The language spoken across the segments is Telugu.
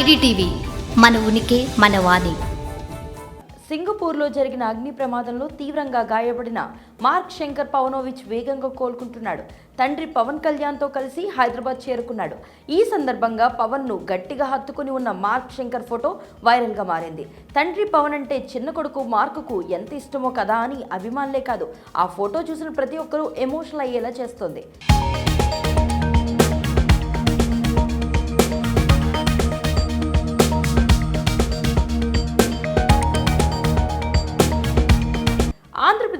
ఐడిటీవీ మన ఉనికి మన వాణి. సింగపూర్లో జరిగిన అగ్ని ప్రమాదంలో తీవ్రంగా గాయపడిన మార్క్ శంకర్ పవనోవిచ్ వేగంగా కోలుకుంటున్నాడు. తండ్రి పవన్ కళ్యాణ్తో కలిసి హైదరాబాద్ చేరుకున్నాడు. ఈ సందర్భంగా పవన్ను గట్టిగా హత్తుకుని ఉన్న మార్క్ శంకర్ ఫోటో వైరల్గా మారింది. తండ్రి పవన్ అంటే చిన్న కొడుకు మార్కుకు ఎంత ఇష్టమో కదా అని అభిమానులే కాదు ఆ ఫోటో చూసిన ప్రతి ఒక్కరూ ఎమోషనల్ అయ్యేలా చేస్తుంది.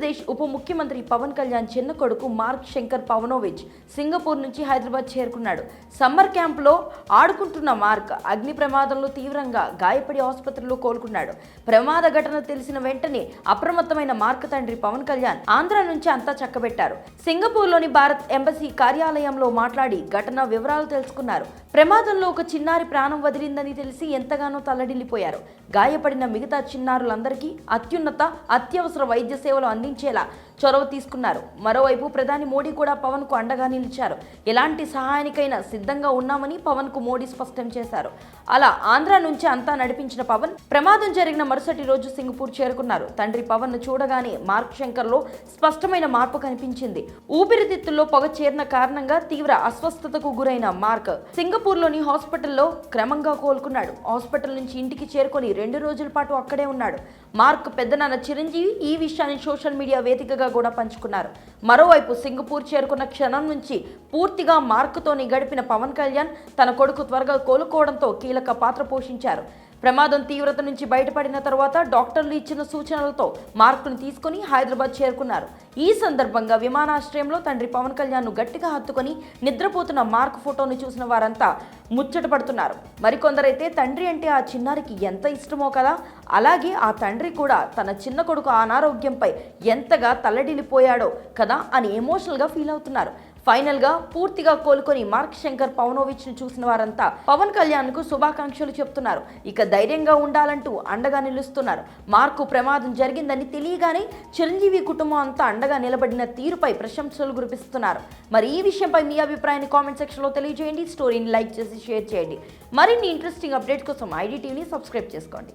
ఆంధ్రప్రదేశ్ ఉప ముఖ్యమంత్రి పవన్ కళ్యాణ్ చిన్న కొడుకు మార్క్ శంకర్ పవనోవిచ్ సింగపూర్ నుంచి హైదరాబాద్ చేరుకున్నాడు. సమ్మర్ క్యాంప్లో ఆడుకుంటున్న మార్క్ అగ్ని ప్రమాదంలో తీవ్రంగా గాయపడి ఆసుపత్రిలో కోలుకున్నాడు. ప్రమాద ఘటన తెలిసిన వెంటనే అప్రమత్తమైన మార్క్ తండ్రి పవన్ కళ్యాణ్ ఆంధ్ర నుంచి అంతా చక్కబెట్టారు. సింగపూర్లోని భారత్ ఎంబసీ కార్యాలయంలో మాట్లాడి ఘటన వివరాలు తెలుసుకున్నారు. ప్రమాదంలో ఒక చిన్నారి ప్రాణం వదిలిందని తెలిసి ఎంతగానో తల్లడిల్లిపోయారు. గాయపడిన మిగతా చిన్నారులందరికీ అత్యున్నత అత్యవసర వైద్య సేవలు అంది అందించేలా చొరవ తీసుకున్నారు. మరోవైపు ప్రధాని మోడీ కూడా పవన్కు అండగా నిలిచారు. ఎలాంటి సహాయానికైనా సిద్ధంగా ఉన్నామని పవన్కు మోడీ స్పష్టం చేశారు. అలా ఆంధ్ర నుంచి అంతా నడిపించిన పవన్ ప్రమాదం జరిగిన మరుసటి రోజు సింగపూర్ చేరుకున్నారు. తండ్రి పవన్ను చూడగానే మార్క్ శంకర్లో స్పష్టమైన మార్పు కనిపించింది. ఊపిరితిత్తుల్లో పొగ చేరిన కారణంగా తీవ్ర అస్వస్థతకు గురైన మార్క్ సింగపూర్లోని హాస్పిటల్లో క్రమంగా కోలుకున్నాడు. హాస్పిటల్ నుంచి ఇంటికి చేరుకొని రెండు రోజుల పాటు అక్కడే ఉన్నాడు. మార్క్ పెద్దనాన్న చిరంజీవి ఈ విషయాన్ని సోషల్ మీడియా వేదికగా కూడా పంచుకున్నారు. మరోవైపు సింగపూర్ చేరుకున్న క్షణం నుంచి పూర్తిగా మార్కుతోని గడిపిన పవన్ కళ్యాణ్ తన కొడుకు త్వరగా కోలుకోవడంతో కీలక పాత్ర పోషించారు. ప్రమాదం తీవ్రత నుంచి బయటపడిన తర్వాత డాక్టర్లు ఇచ్చిన సూచనలతో మార్కును తీసుకుని హైదరాబాద్ చేరుకున్నారు. ఈ సందర్భంగా విమానాశ్రయంలో తండ్రి పవన్ కళ్యాణ్ను గట్టిగా హత్తుకొని నిద్రపోతున్న మార్క్ ఫోటోను చూసిన వారంతా ముచ్చట పడుతున్నారు. మరికొందరైతే తండ్రి అంటే ఆ చిన్నారికి ఎంత ఇష్టమో కదా అలాగే ఆ తండ్రి కూడా తన చిన్న కొడుకు అనారోగ్యంపై ఎంతగా తల్లడిల్లిపోయాడో కదా అని ఎమోషనల్గా ఫీల్ అవుతున్నారు. ఫైనల్గా పూర్తిగా కోలుకొని మార్క్ శంకర్ పవనోవిచ్ను చూసిన వారంతా పవన్ కళ్యాణ్కు శుభాకాంక్షలు చెప్తున్నారు. ఇక ధైర్యంగా ఉండాలంటూ అండగా నిలుస్తున్నారు. మార్కు ప్రమాదం జరిగిందని తెలియగానే చిరంజీవి కుటుంబం అంతా అండగా నిలబడిన తీరుపై ప్రశంసలు కురిపిస్తున్నారు. మరి ఈ విషయంపై మీ అభిప్రాయాన్ని కామెంట్ సెక్షన్లో తెలియజేయండి. స్టోరీని లైక్ చేసి షేర్ చేయండి. మరిన్ని ఇంట్రెస్టింగ్ అప్డేట్ కోసం ఐడి టీవీని సబ్స్క్రైబ్ చేసుకోండి.